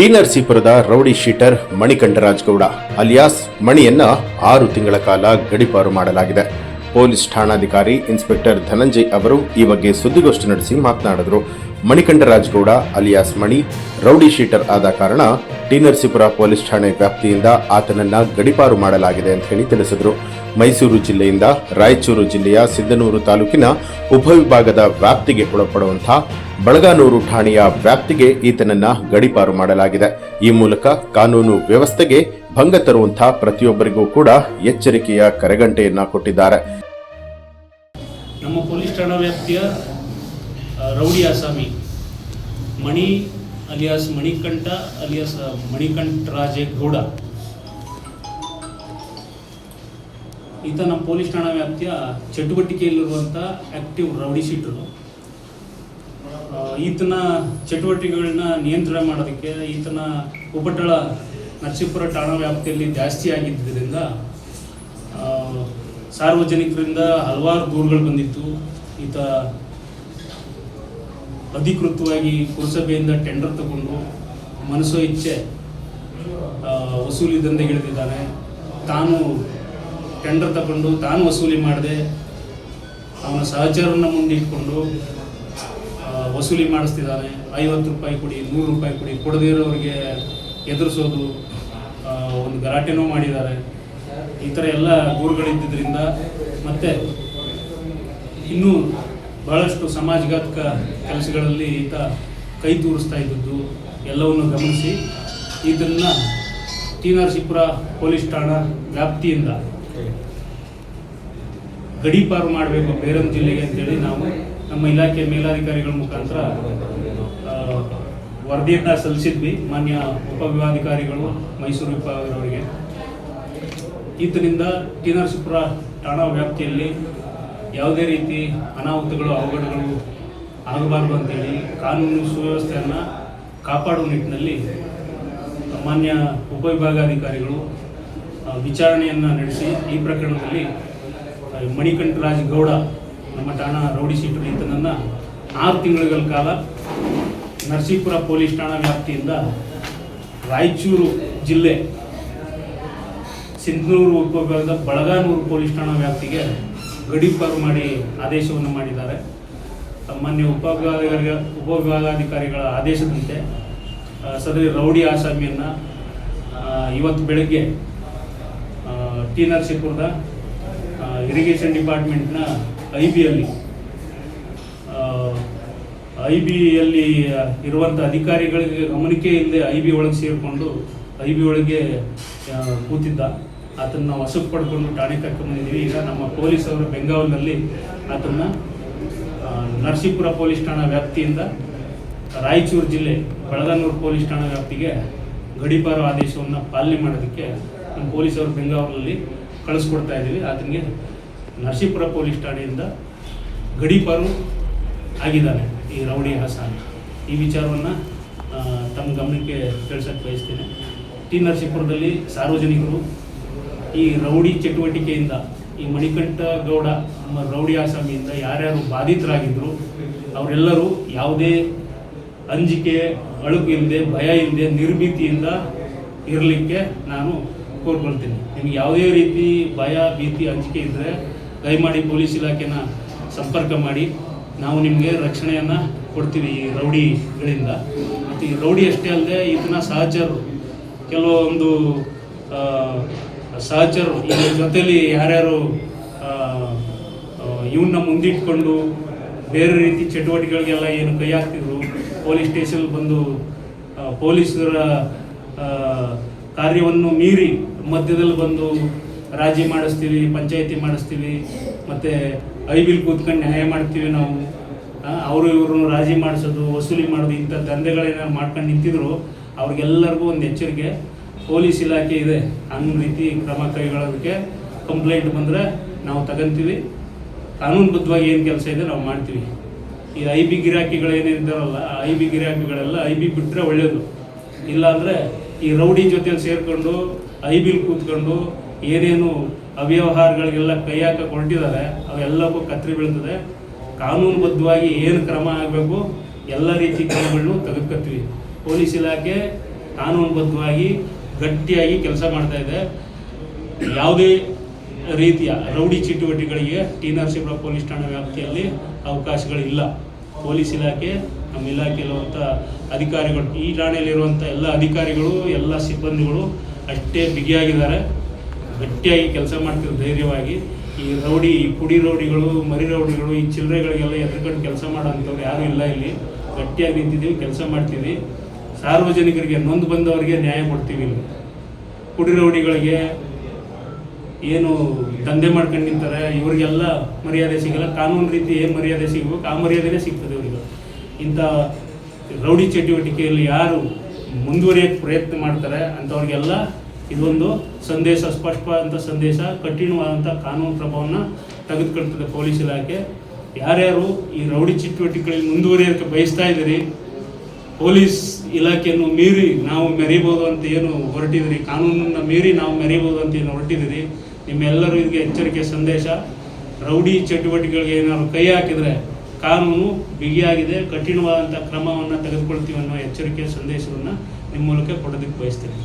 T rowdy sheeter Manikantharaj Gowda alias ಮಣಿಯನ್ನ ಆರು ತಿಂಗಳ ಕಾಲ ಗಡಿಪಾರು ಮಾಡಲಾಗಿದೆ. ಪೊಲೀಸ್ ಠಾಣಾಧಿಕಾರಿ ಇನ್ಸ್ಪೆಕ್ಟರ್ ಧನಂಜಯ್ ಅವರು ಈ ಬಗ್ಗೆ ಸುದ್ದಿಗೋಷ್ಠಿ ನಡೆಸಿ ಮಾತನಾಡಿದರು. Manikantha Rajgowda alias Mani, rowdy sheeter ಆದ ಕಾರಣ ಟಿ ನರಸೀಪುರ ಪೊಲೀಸ್ ಠಾಣೆ ವ್ಯಾಪ್ತಿಯಿಂದ ಆತನನ್ನ ಗಡಿಪಾರು ಮಾಡಲಾಗಿದೆ ಅಂತ ಹೇಳಿ ತಿಳಿಸಿದರು. ಮೈಸೂರು ಜಿಲ್ಲೆಯಿಂದ ರಾಯಚೂರು ಜಿಲ್ಲೆಯ ಸಿದ್ದನೂರು ತಾಲೂಕಿನ ಉಪವಿಭಾಗದ ವ್ಯಾಪ್ತಿಗೆ ಒಳಪಡುವಂತಹ ಬಳಗಾನೂರು ಠಾಣೆಯ ವ್ಯಾಪ್ತಿಗೆ ಈತನನ್ನ ಗಡಿಪಾರು ಮಾಡಲಾಗಿದೆ. ಈ ಮೂಲಕ ಕಾನೂನು ವ್ಯವಸ್ಥೆಗೆ ಭಂಗ ತರುವಂತಹ ಪ್ರತಿಯೊಬ್ಬರಿಗೂ ಕೂಡ ಎಚ್ಚರಿಕೆಯ ಕರೆಗಂಟೆಯನ್ನ ಕೊಟ್ಟಿದ್ದಾರೆ. ನಮ್ಮ ಪೊಲೀಸ್ ಠಾಣಾ ವ್ಯಾಪ್ತಿಯ ರೌಡಿ ಆಸಾಮಿ ಮಣಿ ಅಲಿಯಾಸ್ ಮಣಿಕಂಠ ಅಲಿಯಾಸ್ ಮಣಿಕಂಠ ಗೌಡ ಈತ ನಮ್ಮ ಪೊಲೀಸ್ ಠಾಣಾ ವ್ಯಾಪ್ತಿಯ ಚಟುವಟಿಕೆಯಲ್ಲಿರುವಂತಹ ಆಕ್ಟಿವ್ ರೌಡಿ ಶೀಟರು ಈತನ ಚಟುವಟಿಕೆಗಳನ್ನ ನಿಯಂತ್ರಣ ಮಾಡೋದಕ್ಕೆ ಈತನ ಉಪಟಳ ನರಸೀಪುರ ಠಾಣಾ ವ್ಯಾಪ್ತಿಯಲ್ಲಿ ಜಾಸ್ತಿ ಆಗಿದ್ದರಿಂದ ಸಾರ್ವಜನಿಕರಿಂದ ಹಲವಾರು ದೂರುಗಳು ಬಂದಿತ್ತು. ಈತ ಅಧಿಕೃತವಾಗಿ ಪುರಸಭೆಯಿಂದ ಟೆಂಡರ್ ತಗೊಂಡು ಮನಸ್ಸೋ ಇಚ್ಛೆ ವಸೂಲಿ ದಂಧೆಗಿಳಿದಿದ್ದಾನೆ ತಾನು ಟೆಂಡರ್ ತಗೊಂಡು ತಾನು ವಸೂಲಿ ಮಾಡದೆ ಅವನ ಸಹಚರನ್ನ ಮುಂದಿಟ್ಕೊಂಡು ವಸೂಲಿ ಮಾಡಿಸ್ತಿದ್ದಾನೆ. ಐವತ್ತು ರೂಪಾಯಿ ಕೊಡಿ, ನೂರು ರೂಪಾಯಿ ಕೊಡಿ, ಕೊಡದೇ ಇರೋರಿಗೆ ಎದುರಿಸೋದು ಒಂದು ಗಲಾಟೆನೂ ಮಾಡಿದ್ದಾರೆ. ಈ ಥರ ಎಲ್ಲ ದೂರುಗಳಿದ್ದರಿಂದ ಮತ್ತೆ ಇನ್ನೂ ಬಹಳಷ್ಟು ಸಮಾಜಘಾತಕ ಕೆಲಸಗಳಲ್ಲಿ ಈತ ಕೈ ತೂರಿಸ್ತಾ ಇದ್ದದ್ದು ಎಲ್ಲವನ್ನು ಗಮನಿಸಿ ಇದನ್ನ ಟಿ ನರಸೀಪುರ ಪೊಲೀಸ್ ಠಾಣಾ ವ್ಯಾಪ್ತಿಯಿಂದ ಗಡೀಪಾರು ಮಾಡಬೇಕು, ಬೇರೊಂದು ಜಿಲ್ಲೆಗೆ ಅಂತೇಳಿ ನಾವು ನಮ್ಮ ಇಲಾಖೆಯ ಮೇಲಾಧಿಕಾರಿಗಳ ಮುಖಾಂತರ ವರದಿಯನ್ನ ಸಲ್ಲಿಸಿದ್ವಿ ಮಾನ್ಯ ಉಪವಿಭಾಗಾಧಿಕಾರಿಗಳು ಮೈಸೂರು ವಿಭಾಗದವರಿಗೆ. ಈತನಿಂದ ಟಿ ನರಸೀಪುರ ಠಾಣಾ ವ್ಯಾಪ್ತಿಯಲ್ಲಿ ಯಾವುದೇ ರೀತಿ ಅನಾಹುತಗಳು, ಅವಘಡಗಳು ಆಗಬಾರದು ಅಂತೇಳಿ ಕಾನೂನು ಸುವ್ಯವಸ್ಥೆಯನ್ನು ಕಾಪಾಡುವ ನಿಟ್ಟಿನಲ್ಲಿ ಮಾನ್ಯ ಉಪವಿಭಾಗಾಧಿಕಾರಿಗಳು ವಿಭಾಗಾಧಿಕಾರಿಗಳು ವಿಚಾರಣೆಯನ್ನು ನಡೆಸಿ ಈ ಪ್ರಕರಣದಲ್ಲಿ ಮಣಿಕಂಠರಾಜ್ ಗೌಡ ನಮ್ಮ ಠಾಣಾ ರೌಡಿ ಶೀಟರ್ ಈತನನ್ನು ಆರು ತಿಂಗಳ ಕಾಲ ನರಸೀಪುರ ಪೊಲೀಸ್ ಠಾಣಾ ವ್ಯಾಪ್ತಿಯಿಂದ ರಾಯಚೂರು ಜಿಲ್ಲೆ ಸಿಂಧನೂರು ಉಪವಿಭಾಗದ ಬಳಗಾನೂರು ಪೊಲೀಸ್ ಠಾಣಾ ವ್ಯಾಪ್ತಿಗೆ ಗಡೀಪಾರು ಮಾಡಿ ಆದೇಶವನ್ನು ಮಾಡಿದ್ದಾರೆ. ಮಾನ್ಯ ಉಪವಿಭಾಗ ಉಪವಿಭಾಗಾಧಿಕಾರಿಗಳ ಆದೇಶದಂತೆ ಸದರಿ ರೌಡಿ ಆಸಾಮಿಯನ್ನು ಇವತ್ತು ಬೆಳಗ್ಗೆ ಟಿ ನರಸೀಪುರದ ಇರಿಗೇಷನ್ ಡಿಪಾರ್ಟ್ಮೆಂಟ್ನ ಐ ಬಿಯಲ್ಲಿ ಐ ಬಿಯಲ್ಲಿ ಇರುವಂಥ ಅಧಿಕಾರಿಗಳಿಗೆ ಗಮನಿಕೆ ಇಲ್ಲದೆ ಐ ಬಿ ಒಳಗೆ ಸೇರಿಕೊಂಡು ಐ ಬಿ ಒಳಗೆ ಕೂತಿದ್ದ. ಆತನ ನಾವು ವಶಕ್ಕೆ ಪಡ್ಕೊಂಡು ಠಾಣೆ ಕರ್ಕೊಂಡ್ಬಂದಿದ್ದೀವಿ ಈಗ ನಮ್ಮ ಪೊಲೀಸವರು ಬೆಂಗಾವಲಿನಲ್ಲಿ ಆತನ ಆ, ನರಸೀಪುರ ಪೊಲೀಸ್ ಠಾಣಾ ವ್ಯಾಪ್ತಿಯಿಂದ ರಾಯಚೂರು ಜಿಲ್ಲೆ ಬೆಳಗಾನೂರು ಪೊಲೀಸ್ ಠಾಣಾ ವ್ಯಾಪ್ತಿಗೆ ಗಡಿಪಾರು ಆದೇಶವನ್ನು ಪಾಲನೆ ಮಾಡೋದಕ್ಕೆ ನಮ್ಮ ಪೊಲೀಸವರು ಬೆಂಗಾವಲಲ್ಲಿ ಕಳಿಸ್ಕೊಡ್ತಾ ಇದ್ದೀವಿ. ಆತನಿಗೆ ನರಸೀಪುರ ಪೊಲೀಸ್ ಠಾಣೆಯಿಂದ ಗಡೀಪಾರು ಆಗಿದ್ದಾನೆ ಈ ರೌಡಿ ಹಾಸಾನ್. ಈ ವಿಚಾರವನ್ನು ತಮ್ಮ ಗಮನಕ್ಕೆ ತಿಳಿಸಕ್ಕೆ ಬಯಸ್ತೇನೆ. ಟಿ ನರಸೀಪುರದಲ್ಲಿ ಸಾರ್ವಜನಿಕರು ಈ ರೌಡಿ ಚಟುವಟಿಕೆಯಿಂದ, ಈ ಮಣಿಕಂಠ ಗೌಡ ನಮ್ಮ ರೌಡಿ ಆಸಾಮಿಯಿಂದ ಯಾರ್ಯಾರು ಬಾಧಿತರಾಗಿದ್ದರು ಅವರೆಲ್ಲರೂ ಯಾವುದೇ ಅಂಜಿಕೆ, ಅಳುಕು ಇಲ್ಲದೆ ಭಯ ಇಲ್ಲದೆ ನಿರ್ಭೀತಿಯಿಂದ ಇರಲಿಕ್ಕೆ ನಾನು ಕೋರ್ಕೊಳ್ತೀನಿ. ನಿಮಗೆ ಯಾವುದೇ ರೀತಿ ಭಯ, ಭೀತಿ, ಅಂಜಿಕೆ ಇದ್ದರೆ ದಯಮಾಡಿ ಪೊಲೀಸ್ ಇಲಾಖೆನ ಸಂಪರ್ಕ ಮಾಡಿ. ನಾವು ನಿಮಗೆ ರಕ್ಷಣೆಯನ್ನು ಕೊಡ್ತೀವಿ ಈ ರೌಡಿಗಳಿಂದ. ಮತ್ತು ಈ ರೌಡಿ ಅಷ್ಟೇ ಅಲ್ಲದೆ ಇದನ್ನ ಸಹಚರು ಕೆಲವೊಂದು ಸಹಚರು ಇದ್ರ ಜೊತೆಲಿ ಯಾರ್ಯಾರು ಇವನ್ನ ಮುಂದಿಟ್ಕೊಂಡು ಬೇರೆ ರೀತಿ ಚಟುವಟಿಕೆಗಳಿಗೆಲ್ಲ ಏನು ಕೈ ಹಾಕ್ತಿದ್ರು, ಪೊಲೀಸ್ ಸ್ಟೇಷನ್ ಬಂದು ಪೊಲೀಸರ ಕಾರ್ಯವನ್ನು ಮೀರಿ ಮಧ್ಯದಲ್ಲಿ ಬಂದು ರಾಜಿ ಮಾಡಿಸ್ತೀವಿ, ಪಂಚಾಯತಿ ಮಾಡಿಸ್ತೀವಿ, ಮತ್ತು ಐಬಿಲ್ ಕೂತ್ಕೊಂಡು ನ್ಯಾಯ ಮಾಡ್ತೀವಿ ನಾವು. ಅವರು ಇವ್ರನ್ನು ರಾಜಿ ಮಾಡಿಸೋದು, ವಸೂಲಿ ಮಾಡೋದು, ಇಂಥ ದಂಧೆಗಳೇನಾದ್ರು ಮಾಡ್ಕೊಂಡು ನಿಂತಿದ್ರು, ಅವ್ರಿಗೆಲ್ಲರಿಗೂ ಒಂದು ಎಚ್ಚರಿಕೆ. ಪೊಲೀಸ್ ಇಲಾಖೆ ಇದೆ ಅನ್ನೋ ರೀತಿ ಕ್ರಮ ಕೈಗೊಳ್ಳೋದಕ್ಕೆ ಕಂಪ್ಲೇಂಟ್ ಬಂದರೆ ನಾವು ತಗೊಂತೀವಿ. ಕಾನೂನುಬದ್ಧವಾಗಿ ಏನು ಕೆಲಸ ಇದೆ ನಾವು ಮಾಡ್ತೀವಿ. ಈ ಐ ಬಿ ಗಿರಾಕಿಗಳೇನಿದ್ದಾರಲ್ಲ ಐ ಬಿ ಗಿರಾಕಿಗಳೆಲ್ಲ ಐ ಬಿ ಬಿಟ್ಟರೆ ಒಳ್ಳೆಯದು ಇಲ್ಲಾಂದರೆ ಈ ರೌಡಿ ಜೊತೆಯಲ್ಲಿ ಸೇರಿಕೊಂಡು ಐ ಬಿಲ್ ಕೂತ್ಕೊಂಡು ಏನೇನು ಅವ್ಯವಹಾರಗಳಿಗೆಲ್ಲ ಕೈ ಹಾಕಕ್ಕೆ ಅವೆಲ್ಲಕ್ಕೂ ಕತ್ರಿ ಬೀಳ್ತದೆ. ಕಾನೂನುಬದ್ಧವಾಗಿ ಏನು ಕ್ರಮ ಆಗಬೇಕು, ಎಲ್ಲ ರೀತಿ ಕ್ರಮಗಳನ್ನು ತೆಗೆದುಕೊತೀವಿ ಪೊಲೀಸ್ ಇಲಾಖೆ ಕಾನೂನುಬದ್ಧವಾಗಿ ಗಟ್ಟಿಯಾಗಿ ಕೆಲಸ ಮಾಡ್ತಾ ಇದೆ. ಯಾವುದೇ ರೀತಿಯ ರೌಡಿ ಚಟುವಟಿಕೆಗಳಿಗೆ ಟಿ ನರಸೀಪುರ ಪೊಲೀಸ್ ಠಾಣಾ ವ್ಯಾಪ್ತಿಯಲ್ಲಿ ಅವಕಾಶಗಳಿಲ್ಲ. ಪೊಲೀಸ್ ಇಲಾಖೆ, ನಮ್ಮ ಇಲಾಖೆಯಲ್ಲಿರುವಂಥ ಅಧಿಕಾರಿಗಳು, ಈ ಠಾಣೆಯಲ್ಲಿರುವಂಥ ಎಲ್ಲ ಅಧಿಕಾರಿಗಳು, ಎಲ್ಲ ಸಿಬ್ಬಂದಿಗಳು ಅಷ್ಟೇ ಬಿಗಿಯಾಗಿದ್ದಾರೆ. ಗಟ್ಟಿಯಾಗಿ ಕೆಲಸ ಮಾಡ್ತೀವಿ ಧೈರ್ಯವಾಗಿ ಈ ರೌಡಿ, ಈ ಪುಡಿ ರೌಡಿಗಳು, ಮರಿ ರೌಡಿಗಳು, ಈ ಚಿಲ್ಲರೆಗಳಿಗೆಲ್ಲ ಎದುರುಕೊಂಡು ಕೆಲಸ ಮಾಡೋಂಥವ್ರು ಯಾರೂ ಇಲ್ಲ ಇಲ್ಲಿ. ಗಟ್ಟಿಯಾಗಿ ನಿಂತಿದ್ದೀವಿ, ಕೆಲಸ ಮಾಡ್ತೀವಿ. ಸಾರ್ವಜನಿಕರಿಗೆ ನೊಂದು ಬಂದವರಿಗೆ ನ್ಯಾಯ ಕೊಡ್ತೀವಿ ಇಲ್ಲಿ. ಪುಡಿ ರೌಡಿಗಳಿಗೆ ಏನು ದಂಧೆ ಮಾಡ್ಕೊಂಡು ನಿಂತಾರೆ, ಇವರಿಗೆಲ್ಲ ಮರ್ಯಾದೆ ಸಿಗಲ್ಲ. ಕಾನೂನು ರೀತಿ ಏನು ಮರ್ಯಾದೆ ಸಿಗಬೇಕು, ಆ ಮರ್ಯಾದೆನೇ ಸಿಗ್ತದೆ ಇವರಿಗೆ. ಇಂಥ ರೌಡಿ ಚಟುವಟಿಕೆಯಲ್ಲಿ ಯಾರು ಮುಂದುವರಿಯೋಕ್ಕೆ ಪ್ರಯತ್ನ ಮಾಡ್ತಾರೆ, ಅಂಥವ್ರಿಗೆಲ್ಲ ಇದೊಂದು ಸಂದೇಶ ಸ್ಪಷ್ಟವಾದಂಥ ಸಂದೇಶ ಕಠಿಣವಾದಂಥ ಕಾನೂನು ಕ್ರಮವನ್ನು ತೆಗೆದುಕೊಳ್ತದೆ ಪೊಲೀಸ್ ಇಲಾಖೆ. ಯಾರ್ಯಾರು ಈ ರೌಡಿ ಚಟುವಟಿಕೆಗಳಲ್ಲಿ ಮುಂದುವರಿಯೋಕ್ಕೆ ಬಯಸ್ತಾ ಇದ್ದೀರಿ, ಪೊಲೀಸ್ ಇಲಾಖೆಯನ್ನು ಮೀರಿ ನಾವು ಮೆರೀಬೋದು ಅಂತ ಏನು ಹೊರಟಿದ್ದೀರಿ, ಕಾನೂನನ್ನು ಮೀರಿ ನಾವು ಮೆರೀಬೋದು ಅಂತ ಏನು ಹೊರಟಿದ್ದೀರಿ, ನಿಮ್ಮೆಲ್ಲರೂ ಇದಕ್ಕೆ ಎಚ್ಚರಿಕೆ ಸಂದೇಶ. ರೌಡಿ ಚಟುವಟಿಕೆಗಳಿಗೆ ಏನಾದ್ರು ಕೈ ಹಾಕಿದರೆ ಕಾನೂನು ಬಿಗಿಯಾಗಿದೆ ಕಠಿಣವಾದಂಥ ಕ್ರಮವನ್ನು ತೆಗೆದುಕೊಳ್ತೀವಿ ಅನ್ನೋ ಎಚ್ಚರಿಕೆ ಸಂದೇಶವನ್ನು ನಿಮ್ಮ ಮೂಲಕ ಕೊಡೋದಕ್ಕೆ ಬಯಸ್ತೇನೆ.